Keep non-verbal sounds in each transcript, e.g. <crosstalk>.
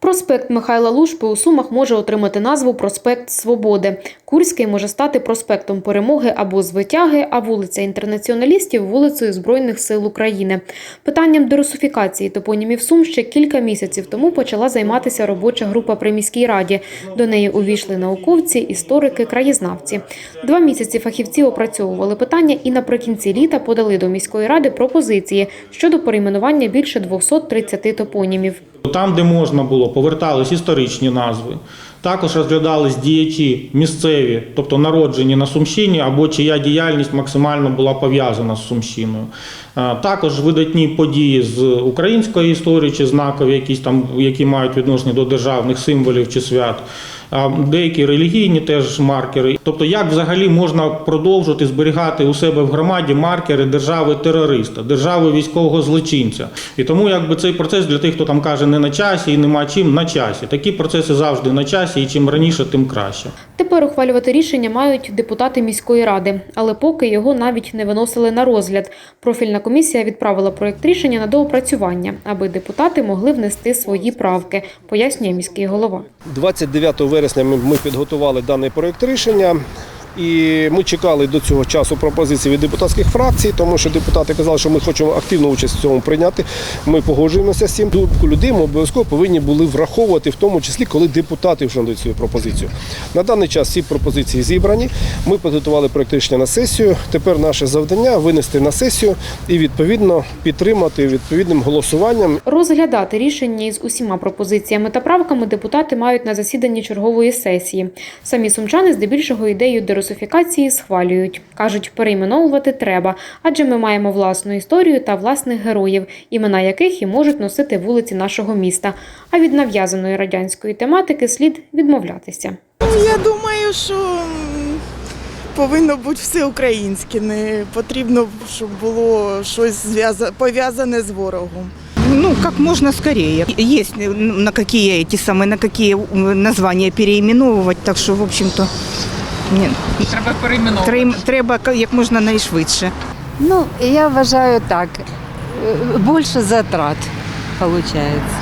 Проспект Михайла Лушпи у Сумах може отримати назву Проспект Свободи. Курський може стати проспектом Перемоги або Звитяги, а вулиця інтернаціоналістів вулицею Збройних сил України. Питанням дерусифікації топонімів Сум ще кілька місяців тому почала займатися робоча група при міській раді. До неї увійшли науковці, історики, краєзнавці. Два місяці фахівці опрацьовували питання і наприкінці літа подали до міської ради пропозиції щодо перейменування більше 230 топонімів. Там, де можна було, повертались історичні назви. Також розглядались діячі місцеві, тобто народжені на Сумщині, або чия діяльність максимально була пов'язана з Сумщиною. Е, Також видатні події з української історії чи знакові, якісь там, які мають відношення до державних символів чи свят. А Деякі релігійні теж маркери. Тобто, як взагалі можна продовжувати зберігати у себе в громаді маркери держави-терориста, держави військового злочинця. І тому якби цей процес для тих, хто там каже не на часі і нема чим на часі. Такі процеси завжди на часі, і чим раніше, тим краще. Тепер ухвалювати рішення мають депутати міської ради, але поки його навіть не виносили на розгляд. Профільна комісія відправила проєкт рішення на доопрацювання, аби депутати могли внести свої правки, пояснює міський голова. 29 вересня ми, ми підготували даний проєкт рішення. І ми чекали до цього часу пропозиції від депутатських фракцій, тому що депутати казали, що ми хочемо активну участь в цьому прийняти. Ми погоджуємося з цим. Думку людей ми обов'язково повинні були враховувати, в тому числі, коли депутати вже надають свою пропозицію. На даний час ці пропозиції зібрані. Ми підготували проєкт рішення на сесію. Тепер наше завдання винести на сесію і відповідно підтримати відповідним голосуванням Розглядати рішення із усіма пропозиціями та правками депутати мають на засіданні чергової сесії. Самі сумчани здебільшого ідею дерусифікації схвалюють. Кажуть, перейменовувати треба, адже ми маємо власну історію та власних героїв, імена яких і можуть носити вулиці нашого міста. А від нав'язаної радянської тематики слід відмовлятися. Я думаю, що м, повинно бути все українське. Не потрібно, щоб було щось зв'яза- пов'язане з ворогом. Ну, как можно скорее. Есть э, на какие эти самые, на какие э, названия переименовывать, так що, в общем-то, ні, Треба перейменовувати. трим- треба як можна найшвидше. Ну, я вважаю так. э, Больше затрат получается.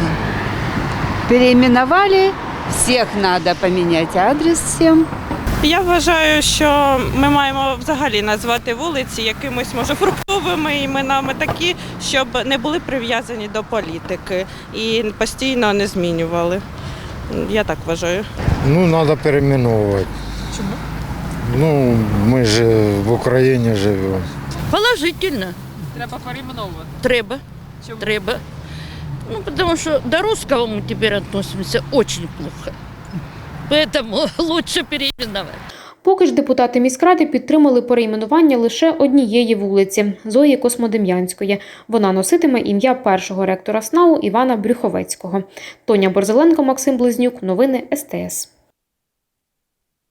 Переименовали, всех надо поменять адрес всем. Я вважаю, що ми маємо взагалі назвати вулиці якимось може фруктовими іменами такі, щоб не були прив'язані до політики і постійно не змінювали. Я так вважаю. Ну, треба перейменовувати. Чому? Ну, ми ж в Україні живемо. Положительно. Треба перейменовувати. Треба. Чому? Треба. Ну, потому что до русского мы теперь относимся очень плохо. Поэтому <laughs> лучше переименовать. Поки ж депутати міськради підтримали перейменування лише однієї вулиці Зої Космодем'янської. Вона носитиме ім'я першого ректора СНАУ Івана Брюховецького. Тоня Борзеленко, Максим Близнюк. Новини СТС.